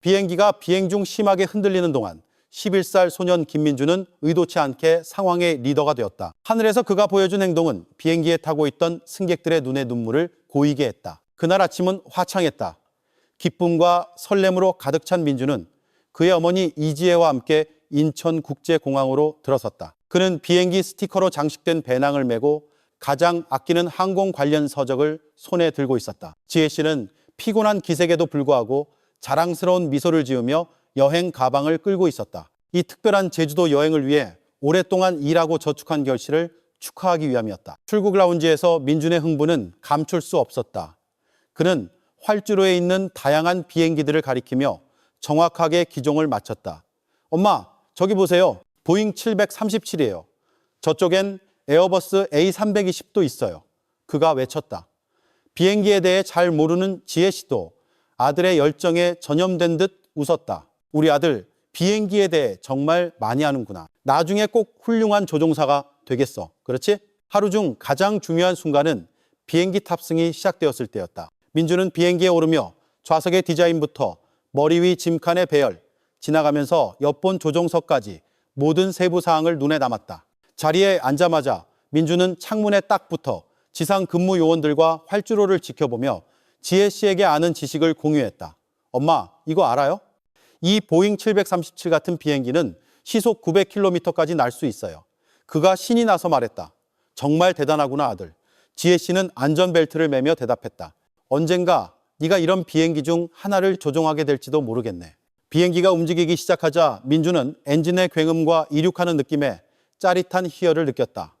비행기가 비행 중 심하게 흔들리는 동안 11살 소년 김민주는 의도치 않게 상황의 리더가 되었다. 하늘에서 그가 보여준 행동은 비행기에 타고 있던 승객들의 눈에 눈물을 고이게 했다. 그날 아침은 화창했다. 기쁨과 설렘으로 가득 찬 민주는 그의 어머니 이지혜와 함께 인천국제공항으로 들어섰다. 그는 비행기 스티커로 장식된 배낭을 메고 가장 아끼는 항공 관련 서적을 손에 들고 있었다. 지혜 씨는 피곤한 기색에도 불구하고 자랑스러운 미소를 지으며 여행 가방을 끌고 있었다. 이 특별한 제주도 여행을 위해 오랫동안 일하고 저축한 결실을 축하하기 위함이었다. 출국 라운지에서 민준의 흥분은 감출 수 없었다. 그는 활주로에 있는 다양한 비행기들을 가리키며 정확하게 기종을 맞췄다. 엄마, 저기 보세요. 보잉 737이에요. 저쪽엔 에어버스 A320도 있어요. 그가 외쳤다. 비행기에 대해 잘 모르는 지혜 씨도 아들의 열정에 전염된 듯 웃었다. 우리 아들 비행기에 대해 정말 많이 아는구나. 나중에 꼭 훌륭한 조종사가 되겠어. 그렇지? 하루 중 가장 중요한 순간은 비행기 탑승이 시작되었을 때였다. 민주는 비행기에 오르며 좌석의 디자인부터 머리 위 짐칸의 배열, 지나가면서 옆본 조종석까지 모든 세부 사항을 눈에 담았다. 자리에 앉자마자 민주는 창문에 딱 붙어 지상 근무 요원들과 활주로를 지켜보며 지혜 씨에게 아는 지식을 공유했다. 엄마, 이거 알아요? 이 보잉 737 같은 비행기는 시속 900km까지 날 수 있어요. 그가 신이 나서 말했다. 정말 대단하구나 아들. 지혜 씨는 안전벨트를 매며 대답했다. 언젠가 네가 이런 비행기 중 하나를 조종하게 될지도 모르겠네. 비행기가 움직이기 시작하자 민주는 엔진의 굉음과 이륙하는 느낌에 짜릿한 희열을 느꼈다.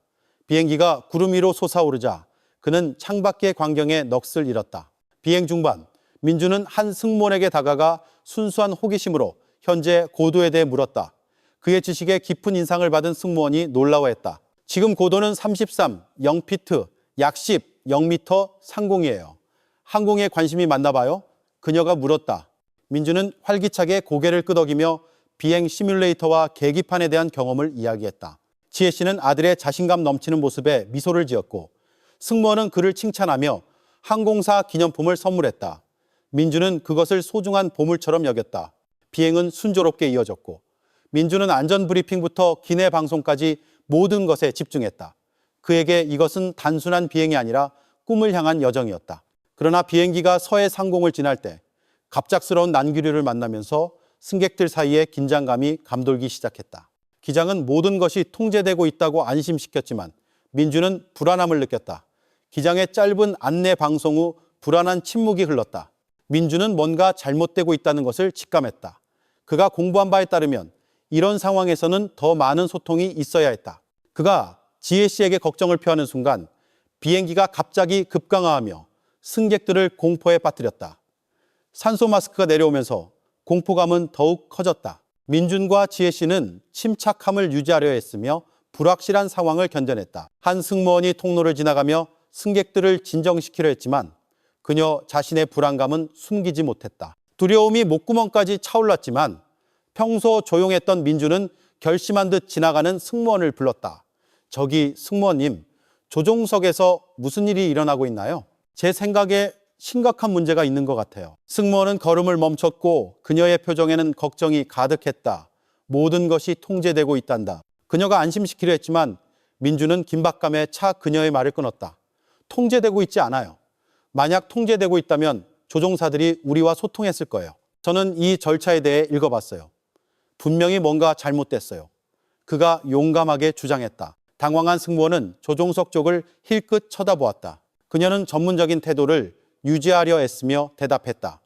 비행기가 구름 위로 솟아오르자 그는 창밖의 광경에 넋을 잃었다. 비행 중반 민주는 한 승무원에게 다가가 순수한 호기심으로 현재 고도에 대해 물었다. 그의 지식에 깊은 인상을 받은 승무원이 놀라워했다. 지금 고도는 33, 0피트, 약 10, 0미터 상공이에요. 항공에 관심이 많나 봐요? 그녀가 물었다. 민주는 활기차게 고개를 끄덕이며 비행 시뮬레이터와 계기판에 대한 경험을 이야기했다. 지혜 씨는 아들의 자신감 넘치는 모습에 미소를 지었고 승무원은 그를 칭찬하며 항공사 기념품을 선물했다. 민주는 그것을 소중한 보물처럼 여겼다. 비행은 순조롭게 이어졌고 민주는 안전 브리핑부터 기내 방송까지 모든 것에 집중했다. 그에게 이것은 단순한 비행이 아니라 꿈을 향한 여정이었다. 그러나 비행기가 서해 상공을 지날 때 갑작스러운 난기류를 만나면서 승객들 사이에 긴장감이 감돌기 시작했다. 기장은 모든 것이 통제되고 있다고 안심시켰지만 민주는 불안함을 느꼈다. 기장의 짧은 안내 방송 후 불안한 침묵이 흘렀다. 민주는 뭔가 잘못되고 있다는 것을 직감했다. 그가 공부한 바에 따르면 이런 상황에서는 더 많은 소통이 있어야 했다. 그가 지혜 씨에게 걱정을 표하는 순간 비행기가 갑자기 급강하하며 승객들을 공포에 빠뜨렸다. 산소 마스크가 내려오면서 공포감은 더욱 커졌다. 민준과 지혜 씨는 침착함을 유지하려 했으며 불확실한 상황을 견뎌냈다. 한 승무원이 통로를 지나가며 승객들을 진정시키려 했지만 그녀 자신의 불안감은 숨기지 못했다. 두려움이 목구멍까지 차올랐지만 평소 조용했던 민주는 결심한 듯 지나가는 승무원을 불렀다. 저기 승무원님, 조종석에서 무슨 일이 일어나고 있나요? 제 생각에 심각한 문제가 있는 것 같아요. 승무원은 걸음을 멈췄고 그녀의 표정에는 걱정이 가득했다. 모든 것이 통제되고 있단다. 그녀가 안심시키려 했지만 민주는 긴박감에 차 그녀의 말을 끊었다. 통제되고 있지 않아요. 만약 통제되고 있다면 조종사들이 우리와 소통했을 거예요. 저는 이 절차에 대해 읽어봤어요. 분명히 뭔가 잘못됐어요. 그가 용감하게 주장했다. 당황한 승무원은 조종석 쪽을 힐끗 쳐다보았다. 그녀는 전문적인 태도를 유지하려 애쓰며 대답했다.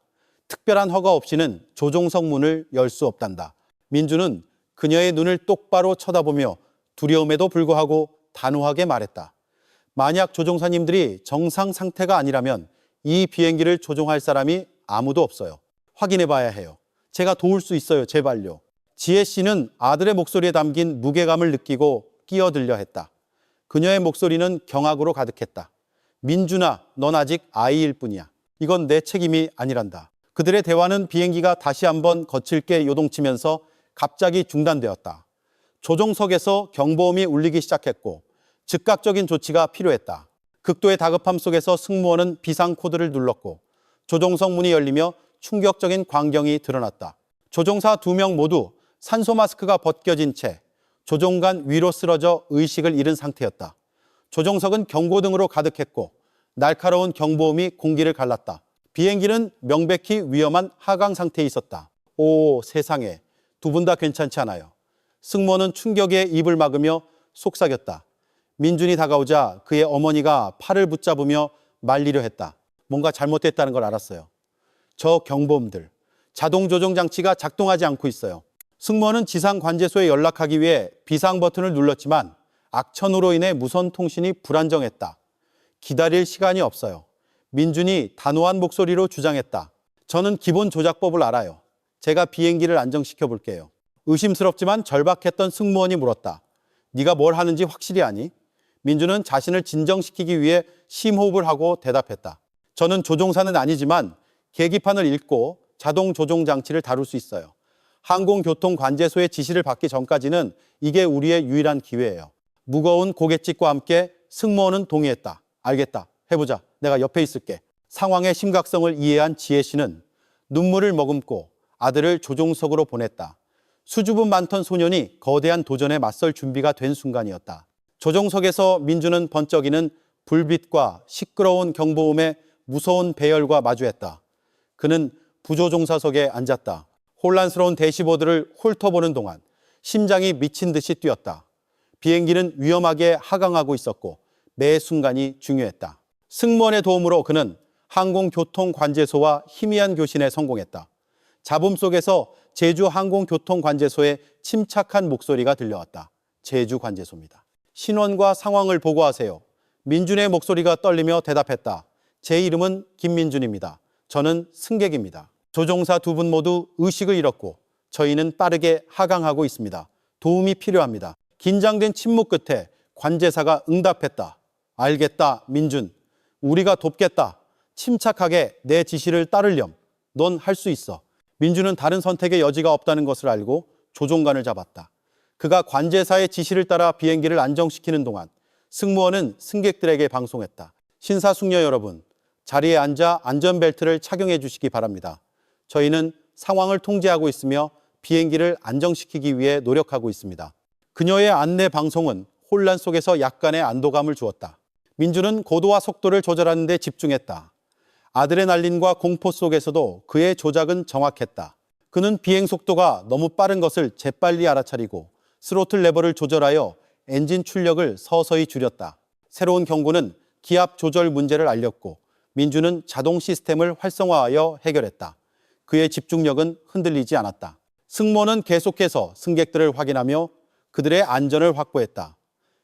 특별한 허가 없이는 조종석 문을 열 수 없단다. 민주는 그녀의 눈을 똑바로 쳐다보며 두려움에도 불구하고 단호하게 말했다. 만약 조종사님들이 정상 상태가 아니라면 이 비행기를 조종할 사람이 아무도 없어요. 확인해 봐야 해요. 제가 도울 수 있어요. 제발요. 지혜 씨는 아들의 목소리에 담긴 무게감을 느끼고 끼어들려 했다. 그녀의 목소리는 경악으로 가득했다. 민준아, 넌 아직 아이일 뿐이야. 이건 내 책임이 아니란다. 그들의 대화는 비행기가 다시 한번 거칠게 요동치면서 갑자기 중단되었다. 조종석에서 경보음이 울리기 시작했고 즉각적인 조치가 필요했다. 극도의 다급함 속에서 승무원은 비상 코드를 눌렀고 조종석 문이 열리며 충격적인 광경이 드러났다. 조종사 두 명 모두 산소 마스크가 벗겨진 채 조종간 위로 쓰러져 의식을 잃은 상태였다. 조종석은 경고등으로 가득했고 날카로운 경보음이 공기를 갈랐다. 비행기는 명백히 위험한 하강 상태에 있었다. 오 세상에 두 분 다 괜찮지 않아요. 승무원은 충격에 입을 막으며 속삭였다. 민준이 다가오자 그의 어머니가 팔을 붙잡으며 말리려 했다. 뭔가 잘못됐다는 걸 알았어요. 저 경보음들, 자동 조종 장치가 작동하지 않고 있어요. 승무원은 지상 관제소에 연락하기 위해 비상 버튼을 눌렀지만 악천후로 인해 무선 통신이 불안정했다. 기다릴 시간이 없어요. 민준이 단호한 목소리로 주장했다. 저는 기본 조작법을 알아요. 제가 비행기를 안정시켜 볼게요. 의심스럽지만 절박했던 승무원이 물었다. 네가 뭘 하는지 확실히 아니? 민준은 자신을 진정시키기 위해 심호흡을 하고 대답했다. 저는 조종사는 아니지만 계기판을 읽고 자동 조종 장치를 다룰 수 있어요. 항공교통관제소의 지시를 받기 전까지는 이게 우리의 유일한 기회예요. 무거운 고갯짓과 함께 승무원은 동의했다. 알겠다. 해보자. 내가 옆에 있을게. 상황의 심각성을 이해한 지혜 씨는 눈물을 머금고 아들을 조종석으로 보냈다. 수줍음 많던 소년이 거대한 도전에 맞설 준비가 된 순간이었다. 조종석에서 민주는 번쩍이는 불빛과 시끄러운 경보음에 무서운 배열과 마주했다. 그는 부조종사석에 앉았다. 혼란스러운 대시보드를 훑어보는 동안 심장이 미친 듯이 뛰었다. 비행기는 위험하게 하강하고 있었고 매 순간이 중요했다. 승무원의 도움으로 그는 항공교통관제소와 희미한 교신에 성공했다. 잡음 속에서 제주 항공교통관제소의 침착한 목소리가 들려왔다. 제주 관제소입니다. 신원과 상황을 보고하세요. 민준의 목소리가 떨리며 대답했다. 제 이름은 김민준입니다. 저는 승객입니다. 조종사 두 분 모두 의식을 잃었고 저희는 빠르게 하강하고 있습니다. 도움이 필요합니다. 긴장된 침묵 끝에 관제사가 응답했다. 알겠다, 민준. 우리가 돕겠다. 침착하게 내 지시를 따르렴. 넌 할 수 있어. 민준은 다른 선택의 여지가 없다는 것을 알고 조종관을 잡았다. 그가 관제사의 지시를 따라 비행기를 안정시키는 동안 승무원은 승객들에게 방송했다. 신사숙녀 여러분, 자리에 앉아 안전벨트를 착용해 주시기 바랍니다. 저희는 상황을 통제하고 있으며 비행기를 안정시키기 위해 노력하고 있습니다. 그녀의 안내 방송은 혼란 속에서 약간의 안도감을 주었다. 민주는 고도와 속도를 조절하는 데 집중했다. 아드레날린과 공포 속에서도 그의 조작은 정확했다. 그는 비행 속도가 너무 빠른 것을 재빨리 알아차리고 스로틀 레버를 조절하여 엔진 출력을 서서히 줄였다. 새로운 경고는 기압 조절 문제를 알렸고 민주는 자동 시스템을 활성화하여 해결했다. 그의 집중력은 흔들리지 않았다. 승무원은 계속해서 승객들을 확인하며 그들의 안전을 확보했다.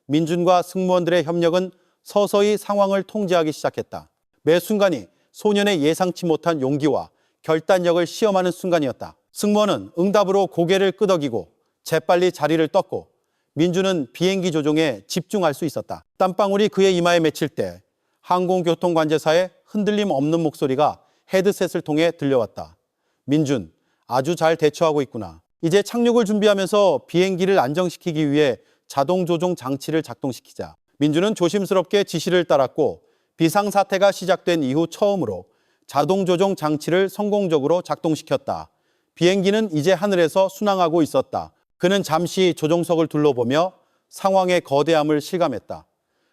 민준과 승무원들의 협력은 서서히 상황을 통제하기 시작했다. 매 순간이 소년의 예상치 못한 용기와 결단력을 시험하는 순간이었다. 승무원은 응답으로 고개를 끄덕이고 재빨리 자리를 떴고 민주는 비행기 조종에 집중할 수 있었다. 땀방울이 그의 이마에 맺힐 때 항공교통관제사의 흔들림 없는 목소리가 헤드셋을 통해 들려왔다. 민준, 아주 잘 대처하고 있구나. 이제 착륙을 준비하면서 비행기를 안정시키기 위해 자동 조종 장치를 작동시키자. 민준은 조심스럽게 지시를 따랐고 비상 사태가 시작된 이후 처음으로 자동 조종 장치를 성공적으로 작동시켰다. 비행기는 이제 하늘에서 순항하고 있었다. 그는 잠시 조종석을 둘러보며 상황의 거대함을 실감했다.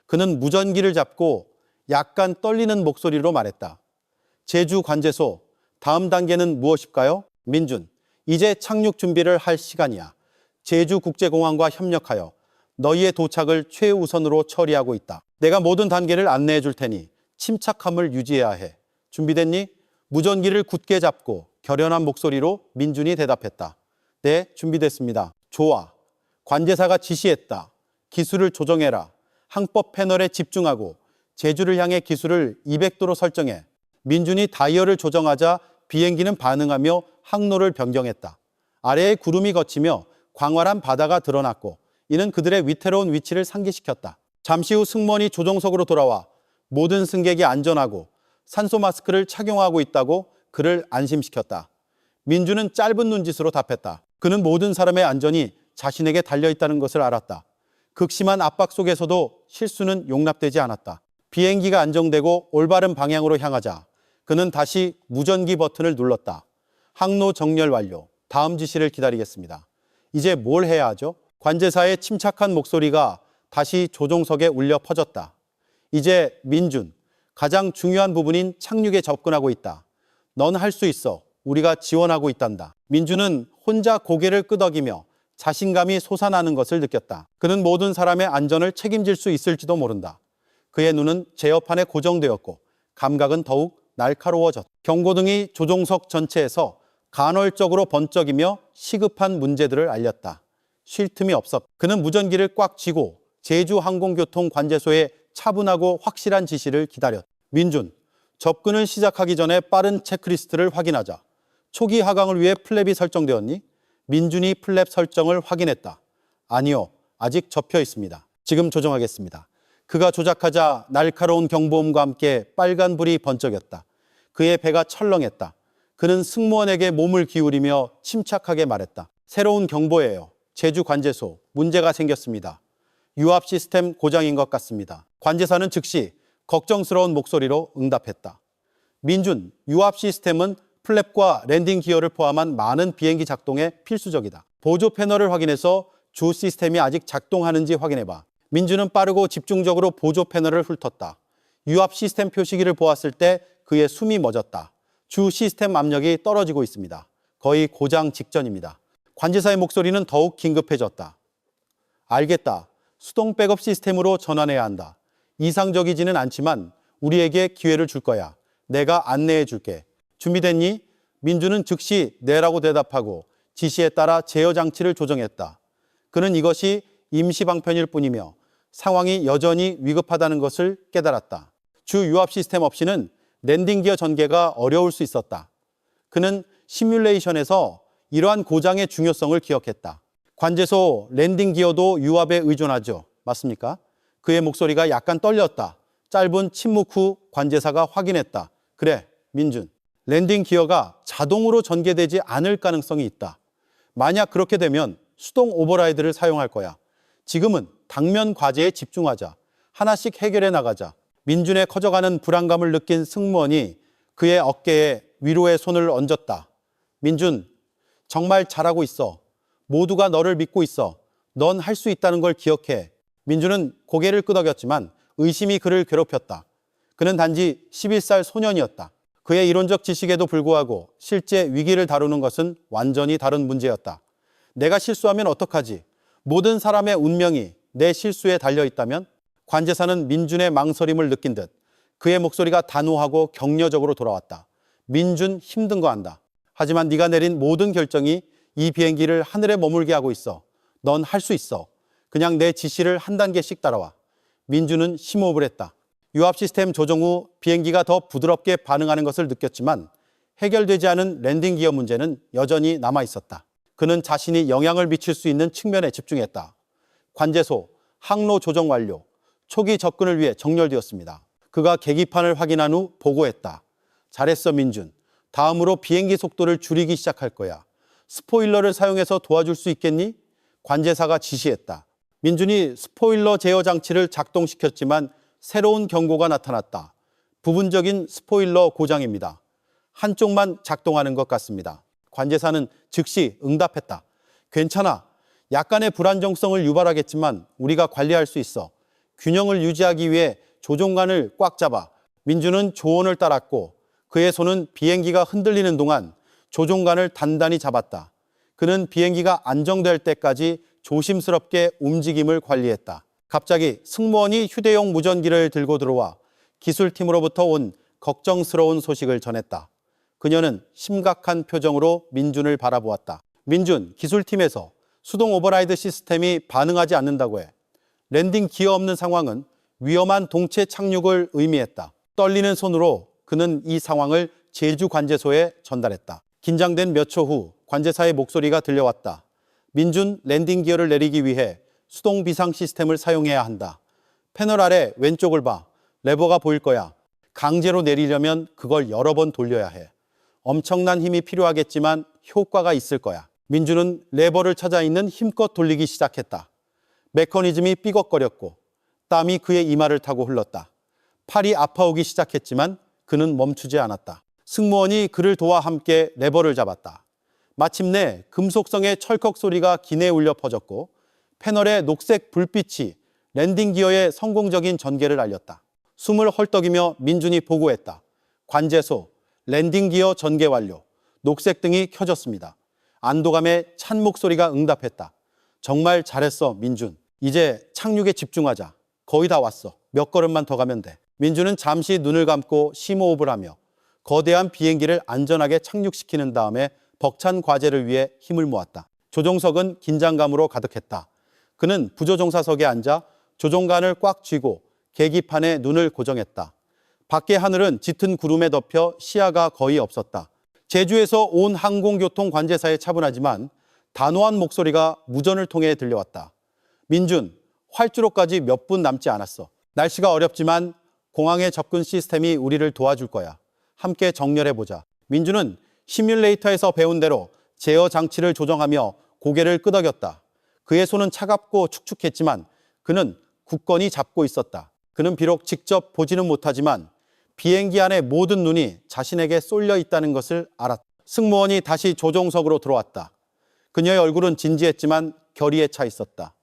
그는 무전기를 잡고 약간 떨리는 목소리로 말했다. 제주 관제소, 다음 단계는 무엇일까요? 민준, 이제 착륙 준비를 할 시간이야. 제주국제공항과 협력하여 너희의 도착을 최우선으로 처리하고 있다. 내가 모든 단계를 안내해 줄 테니 침착함을 유지해야 해. 준비됐니? 무전기를 굳게 잡고 결연한 목소리로 민준이 대답했다. 네, 준비됐습니다. 좋아. 관제사가 지시했다. 기술을 조정해라. 항법 패널에 집중하고 제주를 향해 기술을 200도로 설정해. 민준이 다이얼을 조정하자 비행기는 반응하며 항로를 변경했다. 아래에 구름이 걷히며 광활한 바다가 드러났고 이는 그들의 위태로운 위치를 상기시켰다. 잠시 후 승무원이 조종석으로 돌아와 모든 승객이 안전하고 산소 마스크를 착용하고 있다고 그를 안심시켰다. 민주는 짧은 눈짓으로 답했다. 그는 모든 사람의 안전이 자신에게 달려 있다는 것을 알았다. 극심한 압박 속에서도 실수는 용납되지 않았다. 비행기가 안정되고 올바른 방향으로 향하자 그는 다시 무전기 버튼을 눌렀다. 항로 정렬 완료. 다음 지시를 기다리겠습니다. 이제 뭘 해야 하죠? 관제사의 침착한 목소리가 다시 조종석에 울려 퍼졌다. 이제 민준, 가장 중요한 부분인 착륙에 접근하고 있다. 넌 할 수 있어. 우리가 지원하고 있단다. 민준은 혼자 고개를 끄덕이며 자신감이 솟아나는 것을 느꼈다. 그는 모든 사람의 안전을 책임질 수 있을지도 모른다. 그의 눈은 제어판에 고정되었고 감각은 더욱 날카로워졌다. 경고등이 조종석 전체에서 간헐적으로 번쩍이며 시급한 문제들을 알렸다. 쉴 틈이 없었다. 그는 무전기를 꽉 쥐고 제주항공교통 관제소의 차분하고 확실한 지시를 기다렸다. 민준, 접근을 시작하기 전에 빠른 체크리스트를 확인하자. 초기 하강을 위해 플랩이 설정되었니? 민준이 플랩 설정을 확인했다. 아니요, 아직 접혀 있습니다. 지금 조정하겠습니다. 그가 조작하자 날카로운 경보음과 함께 빨간불이 번쩍였다. 그의 배가 철렁했다. 그는 승무원에게 몸을 기울이며 침착하게 말했다. 새로운 경보예요. 제주 관제소 문제가 생겼습니다. 유압 시스템 고장인 것 같습니다. 관제사는 즉시 걱정스러운 목소리로 응답했다. 민준, 유압 시스템은 플랩과 랜딩 기어를 포함한 많은 비행기 작동에 필수적이다. 보조 패널을 확인해서 주 시스템이 아직 작동하는지 확인해봐. 민준은 빠르고 집중적으로 보조 패널을 훑었다. 유압 시스템 표시기를 보았을 때 그의 숨이 멎었다. 주 시스템 압력이 떨어지고 있습니다. 거의 고장 직전입니다. 관제사의 목소리는 더욱 긴급해졌다. 알겠다. 수동 백업 시스템으로 전환해야 한다. 이상적이지는 않지만 우리에게 기회를 줄 거야. 내가 안내해 줄게. 준비됐니? 민주는 즉시 네라고 대답하고 지시에 따라 제어 장치를 조정했다. 그는 이것이 임시 방편일 뿐이며 상황이 여전히 위급하다는 것을 깨달았다. 주 유압 시스템 없이는 랜딩 기어 전개가 어려울 수 있었다. 그는 시뮬레이션에서 이러한 고장의 중요성을 기억했다. 관제소 랜딩 기어도 유압에 의존하죠. 맞습니까? 그의 목소리가 약간 떨렸다. 짧은 침묵 후 관제사가 확인했다. 그래, 민준. 랜딩 기어가 자동으로 전개되지 않을 가능성이 있다. 만약 그렇게 되면 수동 오버라이드를 사용할 거야. 지금은 당면 과제에 집중하자. 하나씩 해결해 나가자. 민준의 커져가는 불안감을 느낀 승무원이 그의 어깨에 위로의 손을 얹었다. 민준, 정말 잘하고 있어. 모두가 너를 믿고 있어. 넌 할 수 있다는 걸 기억해. 민준은 고개를 끄덕였지만 의심이 그를 괴롭혔다. 그는 단지 11살 소년이었다. 그의 이론적 지식에도 불구하고 실제 위기를 다루는 것은 완전히 다른 문제였다. 내가 실수하면 어떡하지? 모든 사람의 운명이 내 실수에 달려 있다면? 관제사는 민준의 망설임을 느낀 듯 그의 목소리가 단호하고 격려적으로 돌아왔다. 민준 힘든 거 안다. 하지만 네가 내린 모든 결정이 이 비행기를 하늘에 머물게 하고 있어. 넌 할 수 있어. 그냥 내 지시를 한 단계씩 따라와. 민준은 심호흡을 했다. 유압 시스템 조정 후 비행기가 더 부드럽게 반응하는 것을 느꼈지만 해결되지 않은 랜딩 기어 문제는 여전히 남아 있었다. 그는 자신이 영향을 미칠 수 있는 측면에 집중했다. 관제소, 항로 조정 완료, 초기 접근을 위해 정렬되었습니다. 그가 계기판을 확인한 후 보고했다. 잘했어, 민준. 다음으로 비행기 속도를 줄이기 시작할 거야. 스포일러를 사용해서 도와줄 수 있겠니? 관제사가 지시했다. 민준이 스포일러 제어 장치를 작동시켰지만 새로운 경고가 나타났다. 부분적인 스포일러 고장입니다. 한쪽만 작동하는 것 같습니다. 관제사는 즉시 응답했다. 괜찮아. 약간의 불안정성을 유발하겠지만 우리가 관리할 수 있어. 균형을 유지하기 위해 조종관을 꽉 잡아. 민주는 조언을 따랐고 그의 손은 비행기가 흔들리는 동안 조종관을 단단히 잡았다. 그는 비행기가 안정될 때까지 조심스럽게 움직임을 관리했다. 갑자기 승무원이 휴대용 무전기를 들고 들어와 기술팀으로부터 온 걱정스러운 소식을 전했다. 그녀는 심각한 표정으로 민준을 바라보았다. 민준, 기술팀에서 수동 오버라이드 시스템이 반응하지 않는다고 해. 랜딩 기어 없는 상황은 위험한 동체 착륙을 의미했다. 떨리는 손으로 그는 이 상황을 제주 관제소에 전달했다. 긴장된 몇 초 후 관제사의 목소리가 들려왔다. 민준 랜딩 기어를 내리기 위해 수동 비상 시스템을 사용해야 한다. 패널 아래 왼쪽을 봐. 레버가 보일 거야. 강제로 내리려면 그걸 여러 번 돌려야 해. 엄청난 힘이 필요하겠지만 효과가 있을 거야. 민주는 레버를 찾아 있는 힘껏 돌리기 시작했다. 메커니즘이 삐걱거렸고 땀이 그의 이마를 타고 흘렀다. 팔이 아파오기 시작했지만 그는 멈추지 않았다. 승무원이 그를 도와 함께 레버를 잡았다. 마침내 금속성의 철컥 소리가 기내에 울려 퍼졌고 패널의 녹색 불빛이 랜딩 기어의 성공적인 전개를 알렸다. 숨을 헐떡이며 민준이 보고했다. 관제소, 랜딩 기어 전개 완료. 녹색 등이 켜졌습니다. 안도감에 찬 목소리가 응답했다. 정말 잘했어, 민준. 이제 착륙에 집중하자. 거의 다 왔어. 몇 걸음만 더 가면 돼. 민준은 잠시 눈을 감고 심호흡을 하며 거대한 비행기를 안전하게 착륙시키는 다음에 벅찬 과제를 위해 힘을 모았다. 조종석은 긴장감으로 가득했다. 그는 부조종사석에 앉아 조종관을 꽉 쥐고 계기판에 눈을 고정했다. 밖의 하늘은 짙은 구름에 덮여 시야가 거의 없었다. 제주에서 온 항공교통 관제사에 차분하지만 단호한 목소리가 무전을 통해 들려왔다. 민준, 활주로까지 몇 분 남지 않았어. 날씨가 어렵지만 공항의 접근 시스템이 우리를 도와줄 거야. 함께 정렬해 보자. 민준은 시뮬레이터에서 배운 대로 제어 장치를 조정하며 고개를 끄덕였다. 그의 손은 차갑고 축축했지만 그는 굳건히 잡고 있었다. 그는 비록 직접 보지는 못하지만 비행기 안의 모든 눈이 자신에게 쏠려 있다는 것을 알았다. 승무원이 다시 조종석으로 들어왔다. 그녀의 얼굴은 진지했지만 결의에 차 있었다.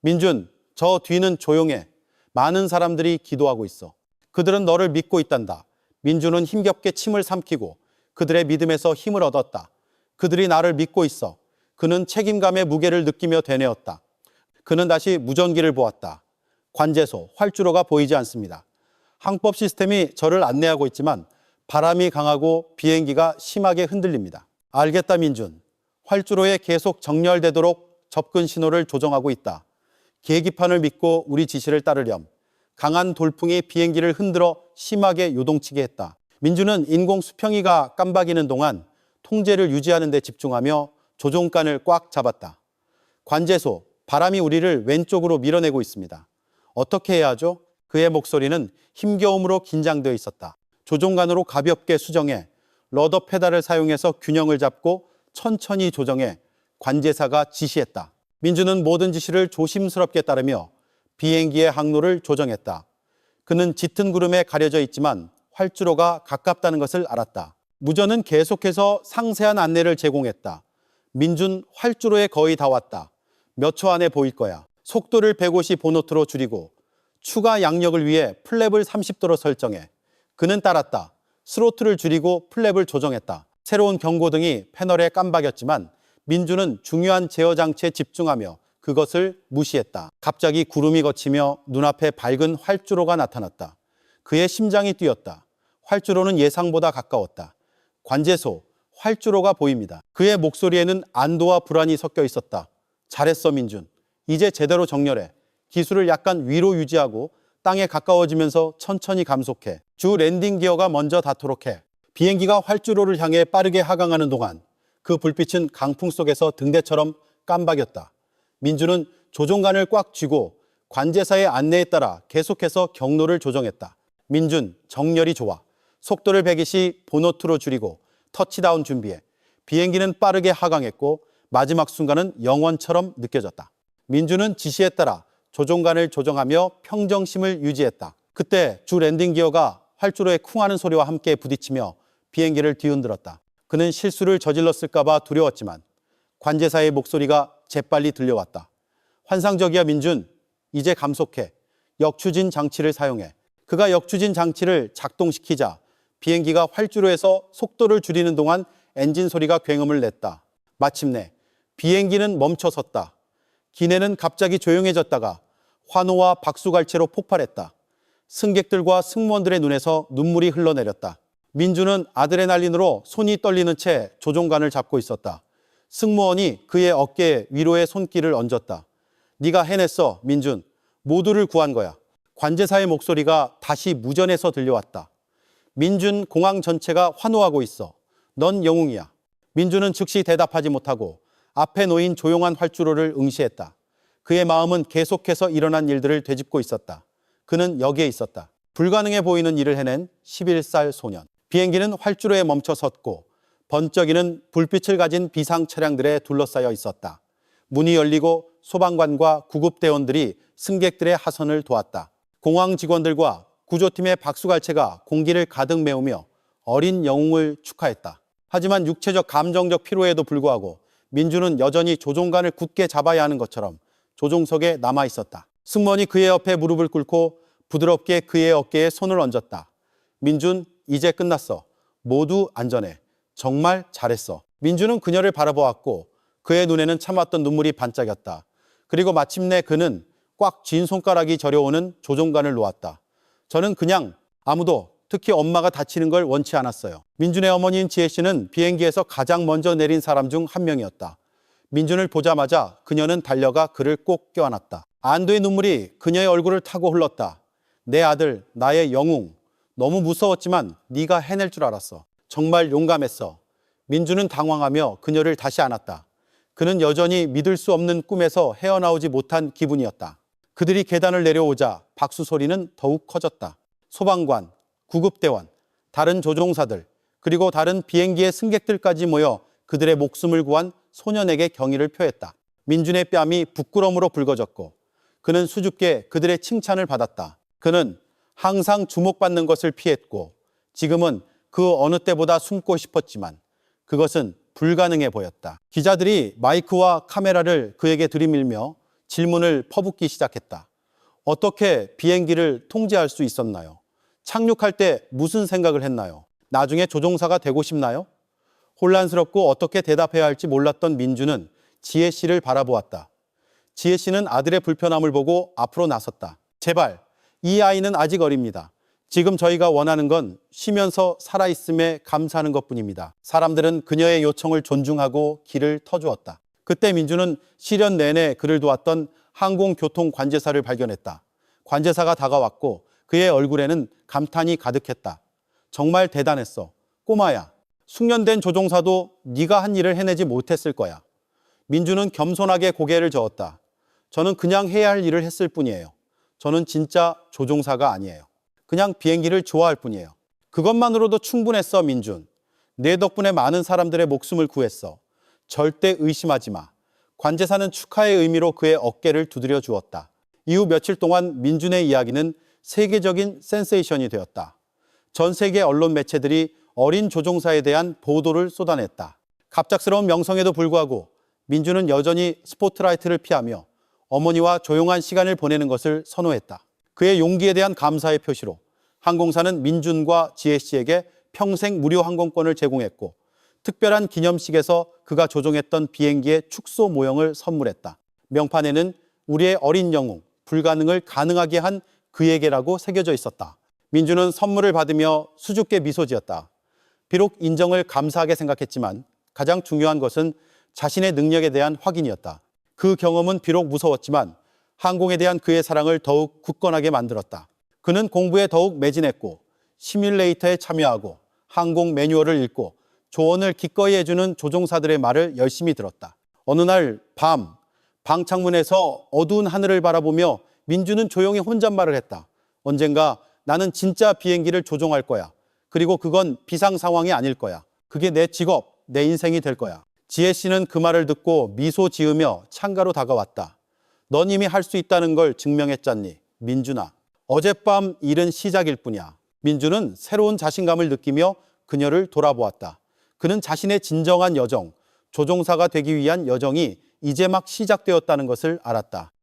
민준, 저 뒤는 조용해. 많은 사람들이 기도하고 있어. 그들은 너를 믿고 있단다. 민준은 힘겹게 침을 삼키고 그들의 믿음에서 힘을 얻었다. 그들이 나를 믿고 있어. 그는 책임감의 무게를 느끼며 되뇌었다. 그는 다시 무전기를 보았다. 관제소, 활주로가 보이지 않습니다. 항법 시스템이 저를 안내하고 있지만 바람이 강하고 비행기가 심하게 흔들립니다. 알겠다, 민준. 활주로에 계속 정렬되도록 접근 신호를 조정하고 있다. 계기판을 믿고 우리 지시를 따르렴. 강한 돌풍이 비행기를 흔들어 심하게 요동치게 했다. 민주는 인공 수평이가 깜박이는 동안 통제를 유지하는 데 집중하며 조종관을 꽉 잡았다. 관제소, 바람이 우리를 왼쪽으로 밀어내고 있습니다. 어떻게 해야 하죠? 그의 목소리는 힘겨움으로 긴장되어 있었다. 조종관으로 가볍게 수정해 러더 페달을 사용해서 균형을 잡고 천천히 조정해 관제사가 지시했다. 민주는 모든 지시를 조심스럽게 따르며 비행기의 항로를 조정했다. 그는 짙은 구름에 가려져 있지만 활주로가 가깝다는 것을 알았다. 무전은 계속해서 상세한 안내를 제공했다. 민준 활주로에 거의 다 왔다. 몇 초 안에 보일 거야. 속도를 150 보노트로 줄이고 추가 양력을 위해 플랩을 30도로 설정해. 그는 따랐다. 스로틀을 줄이고 플랩을 조정했다. 새로운 경고등이 패널에 깜박였지만 민주는 중요한 제어 장치에 집중하며 그것을 무시했다. 갑자기 구름이 걷히며 눈앞에 밝은 활주로가 나타났다. 그의 심장이 뛰었다. 활주로는 예상보다 가까웠다. 관제소, 활주로가 보입니다. 그의 목소리에는 안도와 불안이 섞여 있었다. 잘했어, 민준. 이제 제대로 정렬해. 기술을 약간 위로 유지하고 땅에 가까워지면서 천천히 감속해. 주 랜딩 기어가 먼저 닿도록 해. 비행기가 활주로를 향해 빠르게 하강하는 동안 그 불빛은 강풍 속에서 등대처럼 깜박였다. 민주는 조종관을 꽉 쥐고 관제사의 안내에 따라 계속해서 경로를 조정했다. 민준, 정렬이 좋아. 속도를 120 보노트로 줄이고 터치다운 준비해. 비행기는 빠르게 하강했고 마지막 순간은 영원처럼 느껴졌다. 민주는 지시에 따라 조종관을 조정하며 평정심을 유지했다. 그때 주 랜딩 기어가 활주로에 쿵하는 소리와 함께 부딪히며 비행기를 뒤흔들었다. 그는 실수를 저질렀을까봐 두려웠지만 관제사의 목소리가 재빨리 들려왔다. 환상적이야 민준. 이제 감속해. 역추진 장치를 사용해. 그가 역추진 장치를 작동시키자 비행기가 활주로에서 속도를 줄이는 동안 엔진 소리가 굉음을 냈다. 마침내 비행기는 멈춰섰다. 기내는 갑자기 조용해졌다가 환호와 박수갈채로 폭발했다. 승객들과 승무원들의 눈에서 눈물이 흘러내렸다. 민주는 아드레날린으로 손이 떨리는 채 조종관을 잡고 있었다. 승무원이 그의 어깨에 위로의 손길을 얹었다. 네가 해냈어, 민준. 모두를 구한 거야. 관제사의 목소리가 다시 무전에서 들려왔다. 민준 공항 전체가 환호하고 있어. 넌 영웅이야. 민준은 즉시 대답하지 못하고 앞에 놓인 조용한 활주로를 응시했다. 그의 마음은 계속해서 일어난 일들을 되짚고 있었다. 그는 여기에 있었다. 불가능해 보이는 일을 해낸 11살 소년. 비행기는 활주로에 멈춰 섰고 번쩍이는 불빛을 가진 비상 차량들에 둘러싸여 있었다. 문이 열리고 소방관과 구급대원들이 승객들의 하선을 도왔다. 공항 직원들과 구조팀의 박수갈채가 공기를 가득 메우며 어린 영웅을 축하했다. 하지만 육체적 감정적 피로에도 불구하고 민주는 여전히 조종관을 굳게 잡아야 하는 것처럼 조종석에 남아 있었다. 승무원이 그의 옆에 무릎을 꿇고 부드럽게 그의 어깨에 손을 얹었다. 민준, 이제 끝났어. 모두 안전해. 정말 잘했어. 민주는 그녀를 바라보았고 그의 눈에는 참았던 눈물이 반짝였다. 그리고 마침내 그는 꽉 쥔 손가락이 저려오는 조종관을 놓았다. 저는 그냥 아무도 특히 엄마가 다치는 걸 원치 않았어요. 민준의 어머니인 지혜 씨는 비행기에서 가장 먼저 내린 사람 중 한 명이었다. 민준을 보자마자 그녀는 달려가 그를 꼭 껴안았다. 안도의 눈물이 그녀의 얼굴을 타고 흘렀다. 내 아들, 나의 영웅. 너무 무서웠지만 네가 해낼 줄 알았어. 정말 용감했어. 민준은 당황하며 그녀를 다시 안았다. 그는 여전히 믿을 수 없는 꿈에서 헤어나오지 못한 기분이었다. 그들이 계단을 내려오자 박수 소리는 더욱 커졌다. 소방관, 구급대원, 다른 조종사들, 그리고 다른 비행기의 승객들까지 모여 그들의 목숨을 구한 소년에게 경의를 표했다. 민준의 뺨이 부끄러움으로 붉어졌고 그는 수줍게 그들의 칭찬을 받았다. 그는 항상 주목받는 것을 피했고 지금은 그 어느 때보다 숨고 싶었지만 그것은 불가능해 보였다. 기자들이 마이크와 카메라를 그에게 들이밀며 질문을 퍼붓기 시작했다. 어떻게 비행기를 통제할 수 있었나요? 착륙할 때 무슨 생각을 했나요? 나중에 조종사가 되고 싶나요? 혼란스럽고 어떻게 대답해야 할지 몰랐던 민주는 지혜 씨를 바라보았다. 지혜 씨는 아들의 불편함을 보고 앞으로 나섰다. 제발, 이 아이는 아직 어립니다. 지금 저희가 원하는 건 쉬면서 살아있음에 감사하는 것 뿐입니다. 사람들은 그녀의 요청을 존중하고 길을 터주었다. 그때 민주는 시련 내내 그를 도왔던 항공교통 관제사를 발견했다. 관제사가 다가왔고 그의 얼굴에는 감탄이 가득했다. 정말 대단했어. 꼬마야. 숙련된 조종사도 네가 한 일을 해내지 못했을 거야. 민주는 겸손하게 고개를 저었다. 저는 그냥 해야 할 일을 했을 뿐이에요. 저는 진짜 조종사가 아니에요. 그냥 비행기를 좋아할 뿐이에요. 그것만으로도 충분했어, 민준. 내 덕분에 많은 사람들의 목숨을 구했어. 절대 의심하지 마. 관제사는 축하의 의미로 그의 어깨를 두드려 주었다. 이후 며칠 동안 민준의 이야기는 세계적인 센세이션이 되었다. 전 세계 언론 매체들이 어린 조종사에 대한 보도를 쏟아냈다. 갑작스러운 명성에도 불구하고 민주는 여전히 스포트라이트를 피하며 어머니와 조용한 시간을 보내는 것을 선호했다. 그의 용기에 대한 감사의 표시로 항공사는 민준과 지혜 씨에게 평생 무료 항공권을 제공했고 특별한 기념식에서 그가 조종했던 비행기의 축소 모형을 선물했다. 명판에는 우리의 어린 영웅, 불가능을 가능하게 한 그에게라고 새겨져 있었다. 민주는 선물을 받으며 수줍게 미소 지었다. 비록 인정을 감사하게 생각했지만 가장 중요한 것은 자신의 능력에 대한 확인이었다. 그 경험은 비록 무서웠지만 항공에 대한 그의 사랑을 더욱 굳건하게 만들었다. 그는 공부에 더욱 매진했고 시뮬레이터에 참여하고 항공 매뉴얼을 읽고 조언을 기꺼이 해주는 조종사들의 말을 열심히 들었다. 어느 날 밤, 방 창문에서 어두운 하늘을 바라보며 민주는 조용히 혼잣말을 했다. 언젠가 나는 진짜 비행기를 조종할 거야. 그리고 그건 비상 상황이 아닐 거야. 그게 내 직업, 내 인생이 될 거야. 지혜 씨는 그 말을 듣고 미소 지으며 창가로 다가왔다. 넌 이미 할 수 있다는 걸 증명했잖니, 민준아. 어젯밤 일은 시작일 뿐이야. 민주는 새로운 자신감을 느끼며 그녀를 돌아보았다. 그는 자신의 진정한 여정, 조종사가 되기 위한 여정이 이제 막 시작되었다는 것을 알았다.